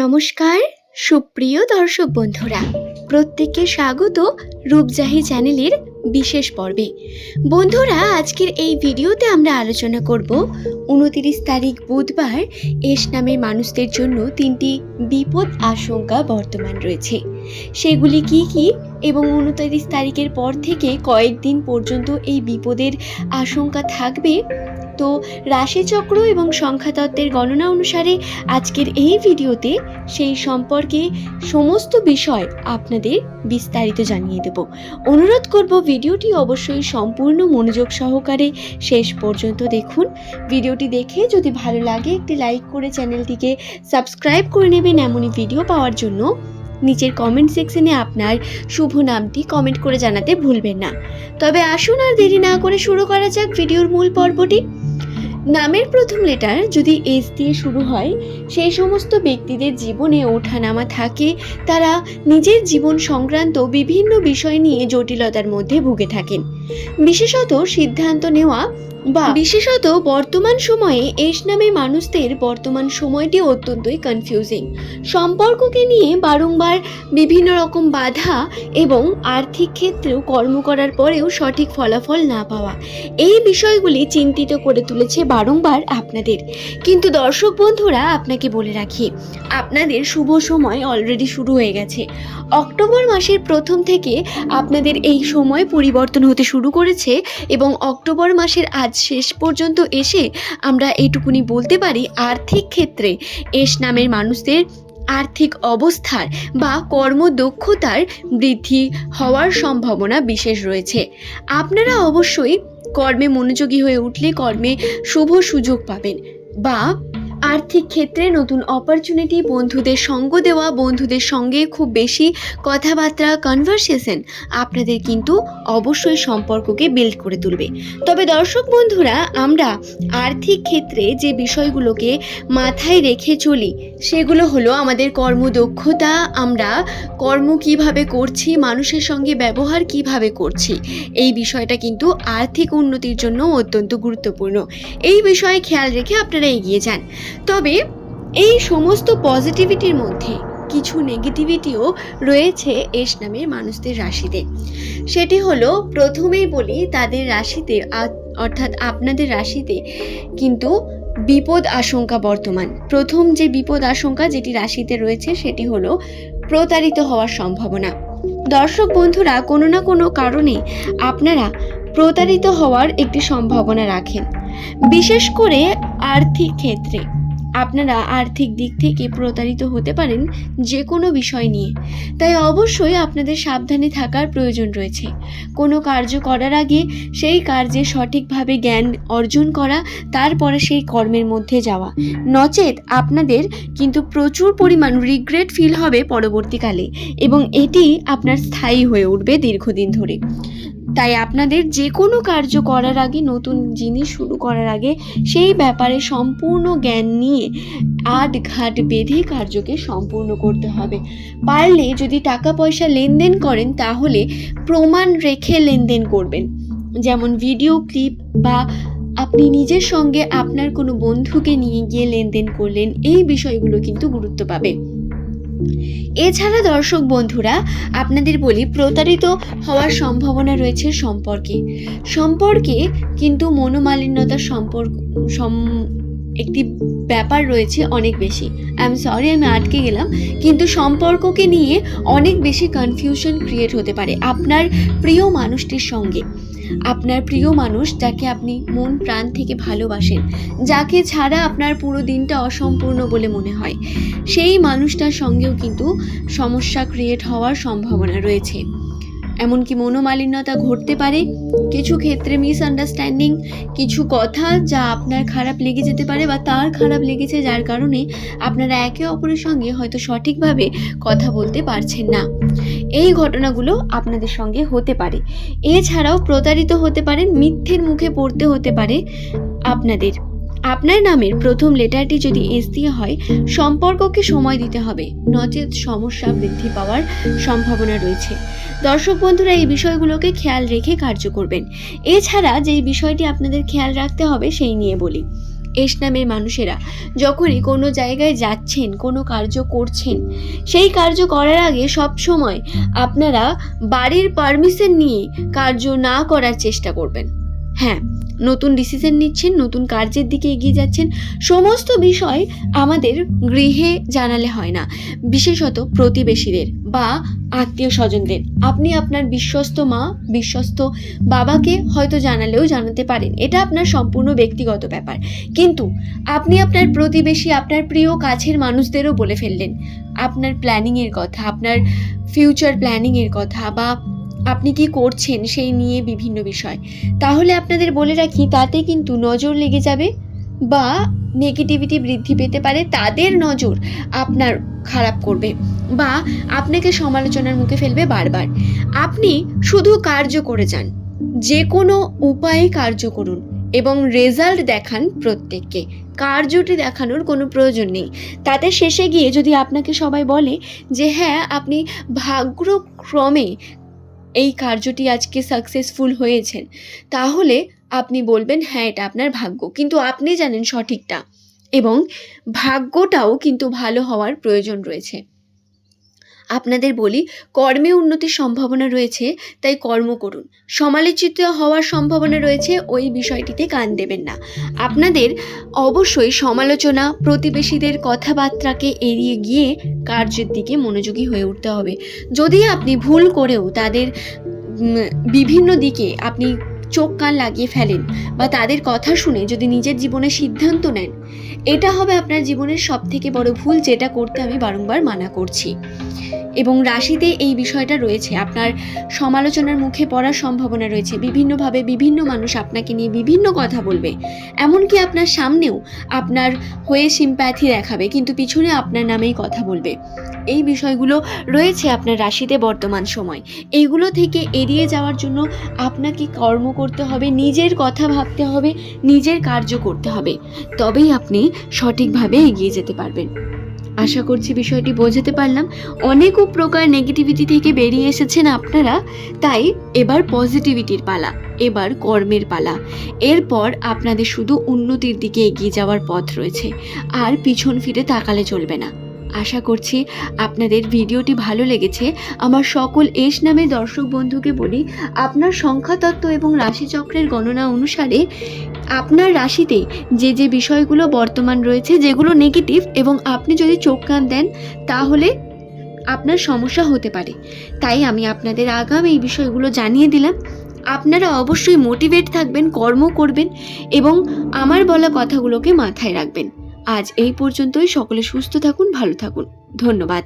নমস্কার, সুপ্রিয় দর্শক বন্ধুরা। প্রত্যেককে স্বাগত রূপজাহি চ্যানেলের বিশেষ পর্বে। বন্ধুরা, আজকের এই ভিডিওতে আমরা আলোচনা করব উনতিরিশ তারিখ বুধবার এস নামের মানুষদের জন্য তিনটি বিপদ আশঙ্কা বর্তমান রয়েছে। সেগুলি কি কি এবং উনতিরিশ তারিখের পর থেকে কয়েকদিন পর্যন্ত এই বিপদের আশঙ্কা থাকবে তো রাশিচক্র এবং সংখ্যাতত্ত্বের গণনা অনুসারে আজকের এই ভিডিওতে সেই সম্পর্কে সমস্ত বিষয় আপনাদের বিস্তারিত জানিয়ে দেব। অনুরোধ করব ভিডিওটি অবশ্যই সম্পূর্ণ মনোযোগ সহকারে শেষ পর্যন্ত দেখুন। ভিডিওটি দেখে যদি ভালো লাগে একটি লাইক করে চ্যানেলটিকে সাবস্ক্রাইব করে নেবেন এমনই ভিডিও পাওয়ার জন্য। নিচের কমেন্ট সেকশনে আপনার শুভ নামটি কমেন্ট করে জানাতে ভুলবেন না। তবে আসুন আর দেরি না করে শুরু করা যাক ভিডিওর মূল পর্বটি। নামের প্রথম লেটার যদি এস দিয়ে শুরু হয়, সেই সমস্ত ব্যক্তিদের জীবনে ওঠানামা থাকে। তারা নিজের জীবন সংক্রান্ত বিভিন্ন বিষয় নিয়ে জটিলতার মধ্যে ভুগে থাকেন। বিশেষত সিদ্ধান্ত নেওয়া বা বিশেষত বর্তমান সময়ে এস নামে মানুষদের বর্তমান সময়টি অত্যন্তই কনফিউজিং সম্পর্ককে নিয়ে বারংবার বিভিন্ন রকম বাধা এবং আর্থিক ক্ষেত্রেও কর্ম করার পরেও সঠিক ফলাফল না পাওয়া। এই বিষয়গুলি চিন্তিত করে তুলেছে বারংবার আপনাদের। কিন্তু দর্শক বন্ধুরা, আপনাকে বলে রাখি, আপনাদের শুভ সময় অলরেডি শুরু হয়ে গেছে। অক্টোবর মাসের প্রথম থেকে আপনাদের এই সময় পরিবর্তন হতে শুরু করেছে এবং অক্টোবর মাসের আজ শেষ পর্যন্ত এসে আমরা এইটুকুনি বলতে পারি আর্থিক ক্ষেত্রে। এস নামের মানুষদের আর্থিক অবস্থার বা কর্মদক্ষতার বৃদ্ধি হওয়ার সম্ভাবনা বিশেষ রয়েছে। আপনারা অবশ্যই কর্মে মনোযোগী হয়ে উঠলে কর্মে শুভ সুযোগ পাবেন বা আর্থিক ক্ষেত্রে নতুন অপরচুনিটি বন্ধুদের সঙ্গ দেওয়া, বন্ধুদের সঙ্গে খুব বেশি কথাবার্তা কনভারসেশন আপনাদের কিন্তু অবশ্যই সম্পর্ককে বিল্ড করে তুলবে। তবে দর্শক বন্ধুরা, আমরা আর্থিক ক্ষেত্রে যে বিষয়গুলোকে মাথায় রেখে চলি, সেগুলো হলো আমাদের কর্মদক্ষতা, আমরা কর্ম কীভাবে করছি, মানুষের সঙ্গে ব্যবহার কীভাবে করছি, এই বিষয়টা কিন্তু আর্থিক উন্নতির জন্য অত্যন্ত গুরুত্বপূর্ণ। এই বিষয়ে খেয়াল রেখে আপনারা এগিয়ে যান। তবে এই সমস্ত পজিটিভিটির মধ্যে কিছু নেগেটিভিটিও রয়েছে এস নামের মানুষদের রাশিতে। সেটি হলো, প্রথমেই বলি, তাদের রাশিতে অর্থাৎ আপনাদের রাশিতে কিন্তু বিপদ আশঙ্কা বর্তমান। প্রথম যে বিপদ আশঙ্কা যেটি রাশিতে রয়েছে, সেটি হলো প্রতারিত হওয়ার সম্ভাবনা। দর্শক বন্ধুরা, কোনো না কোনো কারণে আপনারা প্রতারিত হওয়ার একটি সম্ভাবনা রাখেন। বিশেষ করে আর্থিক ক্ষেত্রে। আপনারা আর্থিক দিক থেকে প্রতারিত হতে পারেন যে কোনো বিষয় নিয়ে। তাই অবশ্যই আপনাদের সাবধানে থাকার প্রয়োজন রয়েছে। কোনো কার্য করার আগে সেই কার্যে সঠিকভাবে জ্ঞান অর্জন করা, তারপরে সেই কর্মের মধ্যে যাওয়া। নচেত আপনাদের কিন্তু প্রচুর পরিমাণ রিগ্রেট ফিল হবে পরবর্তীকালে এবং এটি আপনার স্থায়ী হয়ে উঠবে দীর্ঘদিন ধরে। তাই আপনাদের যে কোনো কার্য করার আগে, নতুন জিনিস শুরু করার আগে সেই ব্যাপারে সম্পূর্ণ জ্ঞান নিয়ে আট ঘাট বেঁধে কার্যকে সম্পূর্ণ করতে হবে। পারলে যদি টাকা পয়সা লেনদেন করেন, তাহলে প্রমাণ রেখে লেনদেন করবেন। যেমন ভিডিও ক্লিপ বা আপনি নিজের সঙ্গে আপনার কোনো বন্ধুকে নিয়ে গিয়ে লেনদেন করলেন, এই বিষয়গুলো কিন্তু গুরুত্ব পাবে। এছাড়া দর্শক বন্ধুরা, আপনাদের বলি প্রতারিত হওয়ার সম্ভাবনা রয়েছে সম্পর্কে। সম্পর্কে কিন্তু মনোমালিন্যতা সম্পর্ক, সম- একটি ব্যাপার রয়েছে অনেক বেশি। আই এম সরি আমি আটকে গেলাম। কিন্তু সম্পর্ককে নিয়ে অনেক বেশি কনফিউশন ক্রিয়েট হতে পারে আপনার প্রিয় মানুষটির সঙ্গে। আপনার প্রিয় মানুষ যাকে আপনি মন প্রাণ থেকে ভালোবাসেন, যাকে ছাড়া আপনার পুরো দিনটা অসম্পূর্ণ বলে মনে হয়। সেই মানুষটার সঙ্গেও কিন্তু সমস্যা ক্রিয়েট হওয়ার সম্ভাবনা রয়েছে। এমনকি মনোমালিন্যতা ঘটতে পারে। কিছু ক্ষেত্রে মিসআন্ডারস্ট্যান্ডিং কিছু কথা যা আপনার খারাপ লেগে যেতে পারে বা তার খারাপ লেগেছে যার কারণে আপনারা একে অপরের সঙ্গে হয়তো সঠিকভাবে কথা বলতে পারছেন না। এই ঘটনাগুলো আপনাদের সঙ্গে হতে পারে। এছাড়াও প্রতারিত হতে পারেন, মিথ্যের মুখে পড়তে হতে পারে আপনাদের। আপনার নামের প্রথম লেটারটি যদি এস দিয়ে হয়, সম্পর্ককে সময় দিতে হবে। নচেত সমস্যা বৃদ্ধি পাওয়ার সম্ভাবনা রয়েছে। দর্শক বন্ধুরা, এই বিষয়গুলোকে খেয়াল রেখে কার্য করবেন। এছাড়া যেই বিষয়টি আপনাদের খেয়াল রাখতে হবে, সেই নিয়ে বলি। এস নামের মানুষেরা যখনই কোনো জায়গায় যাচ্ছেন, কোনো কার্য করছেন, সেই কার্য করার আগে সব সময় আপনারা বাড়ির পারমিশন নিয়ে কার্য না করার চেষ্টা করবেন। হ্যাঁ নতুন ডিসিশন নিচ্ছেন, নতুন কার্যের দিকে এগিয়ে যাচ্ছেন, সমস্ত বিষয় আমাদের গৃহে জানালে হয় না। বিশেষত প্রতিবেশীদের বা আত্মীয় স্বজনদের। আপনি আপনার বিশ্বস্ত মা, বিশ্বস্ত বাবাকে হয়তো জানালেও জানাতে পারেন। এটা আপনার সম্পূর্ণ ব্যক্তিগত ব্যাপার। কিন্তু আপনি আপনার প্রতিবেশী, আপনার প্রিয় কাছের মানুষদেরও বলে ফেললেন। আপনার প্ল্যানিংয়ের কথা, আপনার ফিউচার প্ল্যানিংয়ের কথা বা আপনি কি করছেন সেই নিয়ে বিভিন্ন বিষয়। তাহলে আপনাদের বলে রাখি, তাতে কিন্তু নজর লেগে যাবে বা নেগেটিভিটি বৃদ্ধি পেতে পারে, তাদের নজর আপনার খারাপ করবে বা আপনাকে সমালোচনার মুখে ফেলবে বারবার। আপনি শুধু কার্য করে যান যে কোনো উপায়ে কার্য করুন এবং রেজাল্ট দেখান প্রত্যেককে। কার্যটি দেখানোর কোনো প্রয়োজন নেই। তাতে শেষে গিয়ে যদি আপনাকে সবাই বলে যে হ্যাঁ আপনি ভাগ্যক্রমে এই কার্যটি আজকে সাকসেসফুল হয়েছেন। তাহলে আপনি বলবেন হ্যাঁ এটা আপনার ভাগ্য। কিন্তু আপনি জানেন সঠিকটা এবং ভাগ্যটাও কিন্তু ভালো হওয়ার প্রয়োজন রয়েছে। আপনাদের বলি, কর্মে উন্নতির সম্ভাবনা রয়েছে, তাই কর্ম করুন। সমালোচিত হওয়ার সম্ভাবনা রয়েছে, ওই বিষয়টিতে কান দেবেন না। আপনাদের অবশ্যই সমালোচনা, প্রতিবেশীদের কথাবার্তাকে এড়িয়ে গিয়ে কার্যের দিকে মনোযোগী হয়ে উঠতে হবে। যদি আপনি ভুল করেও তাদের বিভিন্ন দিকে আপনি চোখ কান লাগিয়ে ফেলেন বা তাদের কথা শুনে যদি নিজের জীবনে সিদ্ধান্ত নেন, এটা হবে আপনার জীবনের সব থেকে বড় ভুল যেটা করতে আমি বারংবার মানা করছি। এবং রাশিতে এই বিষয়টা রয়েছে। আপনার সমালোচনার মুখে পড়ার সম্ভাবনা রয়েছে। বিভিন্নভাবে বিভিন্ন মানুষ আপনাকে নিয়ে বিভিন্ন কথা বলবে। এমনকি আপনার সামনেও আপনার হয়ে সিম্প্যাথি দেখাবে, কিন্তু পিছনে আপনার নামেই কথা বলবে। এই বিষয়গুলো রয়েছে আপনার রাশিতে বর্তমান সময়। এইগুলো থেকে এড়িয়ে যাওয়ার জন্য আপনাকে কর্ম করতে হবে, নিজের কথা ভাবতে হবে, নিজের কার্য করতে হবে। তবেই আপনি সঠিকভাবে এগিয়ে যেতে পারবেন। আশা করছি বিষয়টি বোঝাতে পারলাম। অনেক প্রকার নেগেটিভিটি থেকে বেরিয়ে এসেছেন আপনারা। তাই এবার পজিটিভিটির পালা, এবার কর্মের পালা। এরপর আপনাদের শুধু উন্নতির দিকে এগিয়ে যাওয়ার পথ রয়েছে। আর পিছন ফিরে তাকালে চলবে না। আশা করছি আপনাদের ভিডিওটি ভালো লেগেছে। আমার সকল এস নামে দর্শক বন্ধুকে বলি, আপনার সংখ্যাতত্ত্ব এবং রাশিচক্রের গণনা অনুসারে আপনার রাশিতে যে যে বিষয়গুলো বর্তমান রয়েছে, যেগুলো নেগেটিভ এবং আপনি যদি চোখ কান দেন, তাহলে আপনার সমস্যা হতে পারে। তাই আমি আপনাদের আগাম এই বিষয়গুলো জানিয়ে দিলাম। আপনারা অবশ্যই মোটিভেট থাকবেন, কর্ম করবেন এবং আমার বলা কথাগুলোকে মাথায় রাখবেন। আজ এই পর্যন্তই। সকলে সুস্থ থাকুন, ভালো থাকুন। ধন্যবাদ।